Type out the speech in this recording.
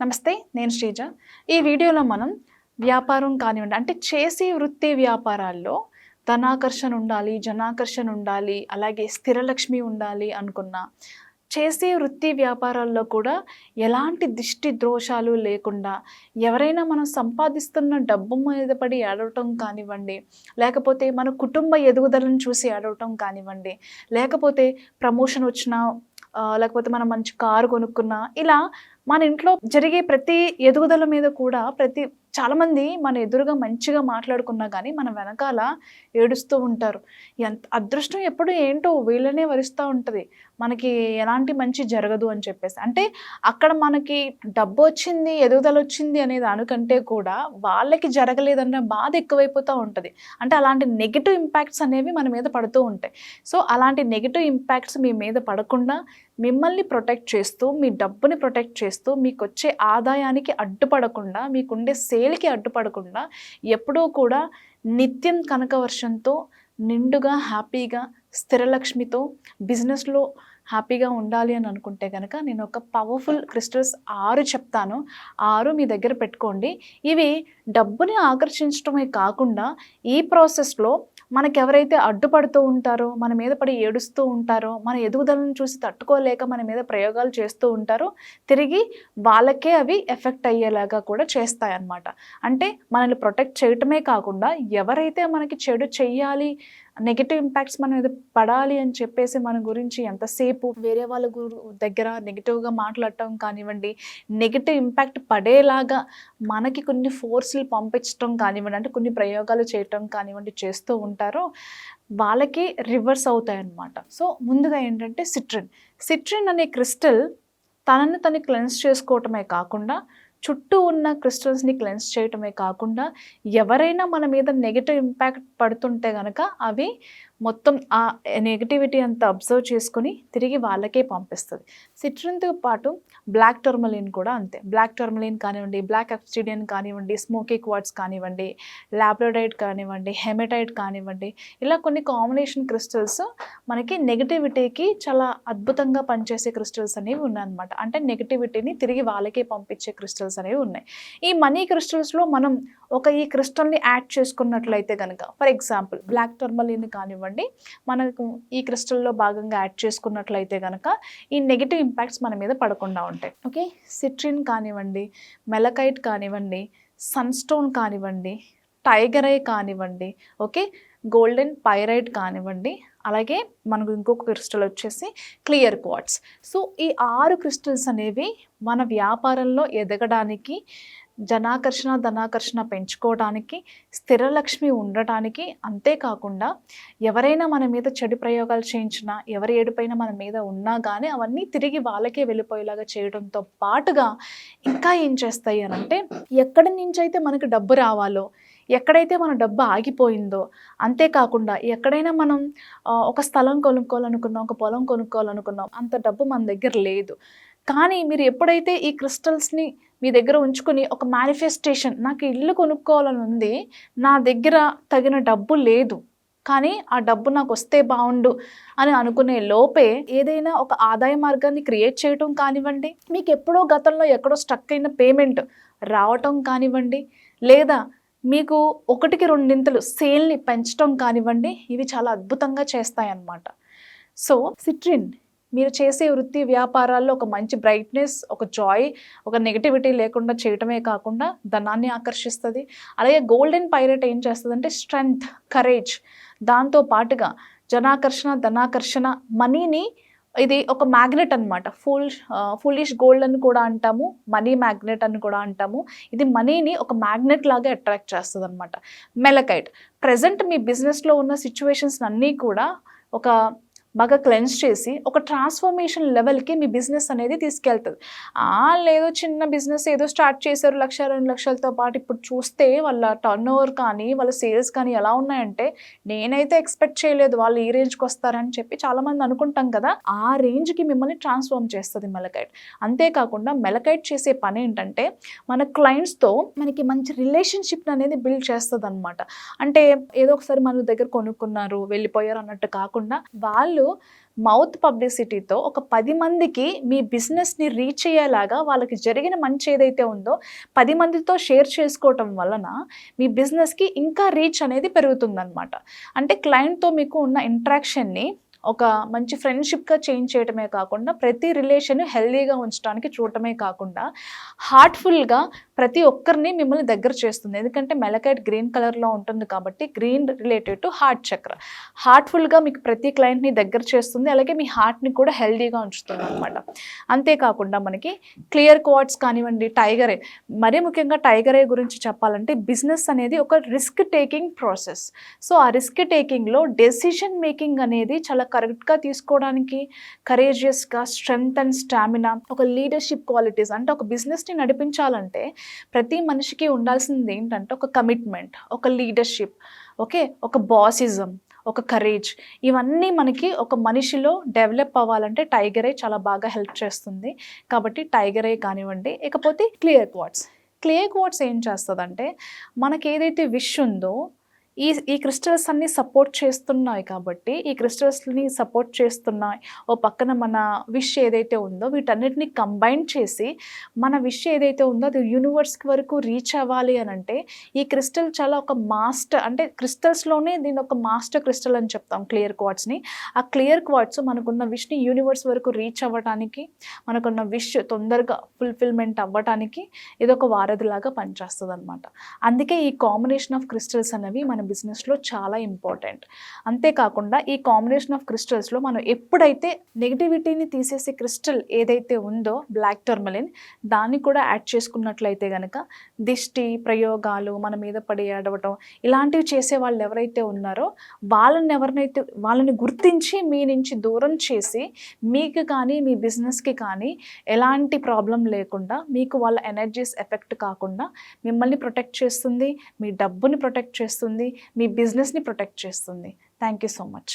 నమస్తే నేను శ్రీజ. ఈ వీడియోలో మనం వ్యాపారం కానివ్వండి అంటే చేసే వృత్తి వ్యాపారాల్లో ధనాకర్షణ ఉండాలి జనాకర్షణ ఉండాలి అలాగే స్థిరలక్ష్మి ఉండాలి అనుకున్న చేసే వృత్తి వ్యాపారాల్లో కూడా ఎలాంటి దిష్టి దోషాలు లేకుండా ఎవరైనా మనం సంపాదిస్తున్న డబ్బు మీద పడి ఏడవటం కానివ్వండి లేకపోతే మన కుటుంబ ఎదుగుదలను చూసి ఏడవటం కానివ్వండి లేకపోతే ప్రమోషన్ వచ్చినా లేకపోతే మనం మంచి కారు కొనుక్కున్నా ఇలా మన ఇంట్లో జరిగే ప్రతి ఎదుగుదల మీద కూడా ప్రతి చాలామంది మన ఎదురుగా మంచిగా మాట్లాడుకున్నా కానీ మన వెనకాల ఏడుస్తూ ఉంటారు. ఎంత అదృష్టం ఎప్పుడు ఏంటో వీళ్ళనే వరిస్తూ ఉంటుంది. మనకి ఎలాంటి మంచి జరగదు అని చెప్పేసి. అంటే అక్కడ మనకి డబ్బు వచ్చింది ఎదుగుదల వచ్చింది అనే దానికంటే కూడా వాళ్ళకి జరగలేదన్న బాధ ఎక్కువైపోతూ ఉంటుంది. అంటే అలాంటి నెగిటివ్ ఇంపాక్ట్స్ అనేవి మన మీద పడుతూ ఉంటాయి. సో అలాంటి నెగిటివ్ ఇంపాక్ట్స్ మీ మీద పడకుండా మిమ్మల్ని ప్రొటెక్ట్ చేస్తూ మీ డబ్బుని ప్రొటెక్ట్ చేస్తూ మీకు వచ్చే ఆదాయానికి అడ్డుపడకుండా మీకుండే సేల్కి అడ్డుపడకుండా ఎప్పుడూ కూడా నిత్యం కనకవర్షంతో నిండుగా హ్యాపీగా స్థిరలక్ష్మితో బిజినెస్లో హ్యాపీగా ఉండాలి అని అనుకుంటే కనుక నేను ఒక పవర్ఫుల్ క్రిస్టల్స్ ఆరు చెప్తాను. ఆరు మీ దగ్గర పెట్టుకోండి. ఇవి డబ్బుని ఆకర్షించడమే కాకుండా ఈ ప్రాసెస్లో మనకెవరైతే అడ్డుపడుతూ ఉంటారో మన మీద పడి ఏడుస్తూ ఉంటారో మన ఎదుగుదలను చూసి తట్టుకోలేక మన మీద ప్రయోగాలు చేస్తూ ఉంటారో తిరిగి వాళ్ళకే అవి ఎఫెక్ట్ అయ్యేలాగా కూడా చేస్తాయన్నమాట. అంటే మనల్ని ప్రొటెక్ట్ చేయటమే కాకుండా ఎవరైతే మనకి చెడు చెయ్యాలి నెగిటివ్ ఇంపాక్ట్స్ మనం మీద పడాలి అని చెప్పేసి మన గురించి ఎంతసేపు వేరే వాళ్ళ గురు దగ్గర నెగిటివ్గా మాట్లాడటం కానివ్వండి నెగిటివ్ ఇంపాక్ట్ పడేలాగా మనకి కొన్ని ఫోర్స్లు పంపించడం కానివ్వండి అంటే కొన్ని ప్రయోగాలు చేయటం కానివ్వండి చేస్తూ ఉంటారో వాళ్ళకి రివర్స్ అవుతాయి అన్నమాట సో ముందుగా ఏంటంటే సిట్రిన్ సిట్రిన్ అనే క్రిస్టల్ తనని తను క్లెన్స్ చేసుకోవటమే కాకుండా చుట్టూ ఉన్న క్రిస్టల్స్ని క్లెన్స్ చేయటమే కాకుండా ఎవరైనా మన మీద నెగిటివ్ ఇంపాక్ట్ పడుతుంటే కనుక అవి మొత్తం ఆ నెగిటివిటీ అంతా అబ్జర్వ్ చేసుకుని తిరిగి వాళ్ళకే పంపిస్తుంది. సిట్రిన్తో పాటు బ్లాక్ టర్మలిన్ కూడా అంతే. బ్లాక్ టర్మలిన్ కానివ్వండి బ్లాక్ అప్స్టిడియన్ కానివ్వండి స్మోకీ క్వాడ్స్ కానివ్వండి లాబ్రోడైట్ కానివ్వండి హెమటైట్ కానివ్వండి ఇలా కొన్ని కాంబినేషన్ క్రిస్టల్స్ మనకి నెగిటివిటీకి చాలా అద్భుతంగా పనిచేసే క్రిస్టల్స్ అనేవి ఉన్నాయన్నమాట. అంటే నెగిటివిటీని తిరిగి వాళ్ళకే పంపించే క్రిస్టల్స్ అనేవి ఉన్నాయి. ఈ మనీ క్రిస్టల్స్లో మనం ఒక ఈ క్రిస్టల్ని యాడ్ చేసుకున్నట్లయితే కనుక ఫర్ ఎగ్జాంపుల్ బ్లాక్ టర్మలిన్ కానివ్వండి మనకు ఈ క్రిస్టల్లో భాగంగా యాడ్ చేసుకున్నట్లయితే కనుక ఈ నెగిటివ్ ఇంపాక్ట్స్ మన మీద పడకుండా ఉంటాయి. ఓకే? సిట్రిన్ కానివ్వండి మెలకైట్ కానివ్వండి సన్స్టోన్ కానివ్వండి టైగర్ ఐ కానివ్వండి ఓకే? గోల్డెన్ పైరైట్ కానివ్వండి అలాగే మనకు ఇంకొక క్రిస్టల్ వచ్చేసి క్లియర్ క్వార్ట్స్. సో ఈ ఆరు క్రిస్టల్స్ అనేవి మన వ్యాపారంలో ఎదగడానికి జనాకర్షణ ధనాకర్షణ పెంచుకోవడానికి స్థిరలక్ష్మి ఉండటానికి అంతేకాకుండా ఎవరైనా మన మీద చెడు ప్రయోగాలు చేయించినా ఎవరి ఏడుపైన మన మీద ఉన్నా కానీ అవన్నీ తిరిగి వాళ్ళకే వెళ్ళిపోయేలాగా చేయడంతో పాటుగా ఇంకా ఏం చేస్తాయి అని అంటే ఎక్కడి నుంచి అయితే మనకు డబ్బు రావాలో ఎక్కడైతే మన డబ్బు ఆగిపోయిందో అంతేకాకుండా ఎక్కడైనా మనం ఒక స్థలం కొనుక్కోవాలనుకున్నాం ఒక పొలం కొనుక్కోవాలనుకున్నాం అంత డబ్బు మన దగ్గర లేదు. కానీ మీరు ఎప్పుడైతే ఈ క్రిస్టల్స్ని మీ దగ్గర ఉంచుకుని ఒక మేనిఫెస్టేషన్ నాకు ఇల్లు కొనుక్కోవాలని ఉంది నా దగ్గర తగిన డబ్బు లేదు కానీ ఆ డబ్బు నాకు వస్తే బాగుండు అని అనుకునే లోపే ఏదైనా ఒక ఆదాయ మార్గాన్ని క్రియేట్ చేయటం కానివ్వండి మీకు ఎప్పుడో గతంలో ఎక్కడో స్టక్ అయిన పేమెంట్ రావటం కానివ్వండి లేదా మీకు ఒకటికి రెండింతలు సేల్ని పెంచడం కానివ్వండి ఇవి చాలా అద్భుతంగా చేస్తాయన్నమాట. సో సిట్రిన్ మీరు చేసే వృత్తి వ్యాపారాల్లో ఒక మంచి బ్రైట్నెస్ ఒక జాయ్ ఒక నెగిటివిటీ లేకుండా చేయటమే కాకుండా ధనాన్ని ఆకర్షిస్తుంది. అలాగే గోల్డెన్ పైరెట్ ఏం చేస్తుందంటే స్ట్రెంగ్త్ కరేజ్ దాంతో పాటుగా జనాకర్షణ ధనాకర్షణ మనీని ఇది ఒక మ్యాగ్నెట్ అనమాట ఫుల్ ఫులిష్ గోల్డ్ అని కూడా అంటాము మనీ మ్యాగ్నెట్ అని కూడా అంటాము. ఇది మనీని ఒక మ్యాగ్నెట్ లాగా అట్రాక్ట్ చేస్తుంది అనమాట మెలకైట్ ప్రజెంట్ మీ బిజినెస్లో ఉన్న సిచ్యువేషన్స్ అన్నీ కూడా ఒక బాగా క్లెన్స్ చేసి ఒక ట్రాన్స్ఫర్మేషన్ లెవెల్కి మీ బిజినెస్ అనేది తీసుకెళ్తుంది. ఆ లేదో చిన్న బిజినెస్ ఏదో స్టార్ట్ చేశారు లక్ష రెండు లక్షలతో పాటు ఇప్పుడు చూస్తే వాళ్ళ టర్న్ ఓవర్ కానీ వాళ్ళ సేల్స్ కానీ ఎలా ఉన్నాయంటే నేనైతే ఎక్స్పెక్ట్ చేయలేదు వాళ్ళు ఈ రేంజ్కి వస్తారని చెప్పి చాలామంది అనుకుంటాం కదా. ఆ రేంజ్కి మిమ్మల్ని ట్రాన్స్ఫార్మ్ చేస్తుంది మెలకైట్ అంతేకాకుండా మెలకైట్ చేసే పని ఏంటంటే మన క్లయింట్స్తో మనకి మంచి రిలేషన్షిప్ అనేది బిల్డ్ చేస్తుంది అనమాట అంటే ఏదో ఒకసారి మన దగ్గర కొనుక్కున్నారు వెళ్ళిపోయారు అన్నట్టు కాకుండా వాళ్ళు బదులు మౌత్ పబ్లిసిటీతో ఒక పది మందికి మీ బిజినెస్ని రీచ్ అయ్యేలాగా వాళ్ళకి జరిగిన మంచి ఏదైతే ఉందో పది మందితో షేర్ చేసుకోవటం వలన మీ బిజినెస్కి ఇంకా రీచ్ అనేది పెరుగుతుందన్నమాట. అంటే క్లయింట్తో మీకు ఉన్న ఇంట్రాక్షన్ని ఒక మంచి ఫ్రెండ్షిప్గా చేంజ్ చేయటమే కాకుండా ప్రతి రిలేషన్ హెల్దీగా ఉంచడానికి చూడటమే కాకుండా హార్ట్ఫుల్గా ప్రతి ఒక్కరిని మిమ్మల్ని దగ్గర చేస్తుంది. ఎందుకంటే మెలకైట్ గ్రీన్ కలర్లో ఉంటుంది కాబట్టి green related to heart chakra హార్ట్ఫుల్గా మీకు ప్రతి క్లయింట్ని దగ్గర చేస్తుంది. అలాగే మీ హార్ట్ని కూడా హెల్దీగా ఉంచుతుంది అనమాట అంతేకాకుండా మనకి క్లియర్ క్వాడ్స్ కానివ్వండి టైగరే మరీ ముఖ్యంగా టైగర్ గురించి చెప్పాలంటే బిజినెస్ అనేది ఒక రిస్క్ టేకింగ్ ప్రాసెస్ సో ఆ రిస్క్ టేకింగ్లో డెసిషన్ మేకింగ్ అనేది చాలా కరెక్ట్గా తీసుకోవడానికి కరేజియస్గా స్ట్రెంగ్త్ అండ్ స్టామినా ఒక లీడర్షిప్ క్వాలిటీస్ అంటే ఒక బిజినెస్ని నడిపించాలంటే ప్రతి మనిషికి ఉండాల్సింది ఏంటంటే ఒక కమిట్మెంట్ ఒక లీడర్షిప్ ఓకే ఒక బాసిజం ఒక కరేజ్ ఇవన్నీ మనకి ఒక మనిషిలో డెవలప్ అవ్వాలంటే టైగరే చాలా బాగా హెల్ప్ చేస్తుంది. కాబట్టి టైగరే కానివ్వండి ఇకపోతే క్లియర్ క్వాట్స్ క్లియర్ క్వాట్స్ ఏం చేస్తుందంటే మనకి ఏదైతే విష్ ఉందో ఈ ఈ క్రిస్టల్స్ అన్నీ సపోర్ట్ చేస్తున్నాయి కాబట్టి ఈ క్రిస్టల్స్ని సపోర్ట్ చేస్తున్నాయి ఓ పక్కన మన విష్ ఏదైతే ఉందో వీటన్నిటిని కంబైన్ చేసి మన విష్ ఏదైతే ఉందో అది యూనివర్స్కి వరకు రీచ్ అవ్వాలి అని అంటే ఈ క్రిస్టల్ చాలా ఒక మాస్టర్ అంటే క్రిస్టల్స్లోనే దీని ఒక మాస్టర్ క్రిస్టల్ అని చెప్తాం క్లియర్ క్వార్ట్స్ని. ఆ క్లియర్ క్వార్ట్స్ మనకున్న విష్ని యూనివర్స్ వరకు రీచ్ అవ్వడానికి మనకున్న విష్ తొందరగా ఫుల్ఫిల్మెంట్ అవ్వడానికి ఇది ఒక వారధిలాగా పనిచేస్తుంది అనమాట అందుకే ఈ కాంబినేషన్ ఆఫ్ క్రిస్టల్స్ అనేవి మన బిజినెస్లో చాలా ఇంపార్టెంట్. అంతేకాకుండా ఈ కాంబినేషన్ ఆఫ్ క్రిస్టల్స్లో మనం ఎప్పుడైతే నెగిటివిటీని తీసేసే క్రిస్టల్ ఏదైతే ఉందో బ్లాక్ టర్మలిన్ దాన్ని కూడా యాడ్ చేసుకున్నట్లయితే కనుక దిష్టి ప్రయోగాలు మన మీద పడి ఏడవటం ఇలాంటివి చేసే వాళ్ళు ఎవరైతే ఉన్నారో వాళ్ళని ఎవరినైతే వాళ్ళని గుర్తించి మీ నుంచి దూరం చేసి మీకు కానీ మీ బిజినెస్కి కానీ ఎలాంటి ప్రాబ్లం లేకుండా మీకు వాళ్ళ ఎనర్జీస్ ఎఫెక్ట్ కాకుండా మిమ్మల్ని ప్రొటెక్ట్ చేస్తుంది మీ డబ్బుని ప్రొటెక్ట్ చేస్తుంది మీ బిజినెస్ని ప్రొటెక్ట్ చేస్తుంది. Thank you so much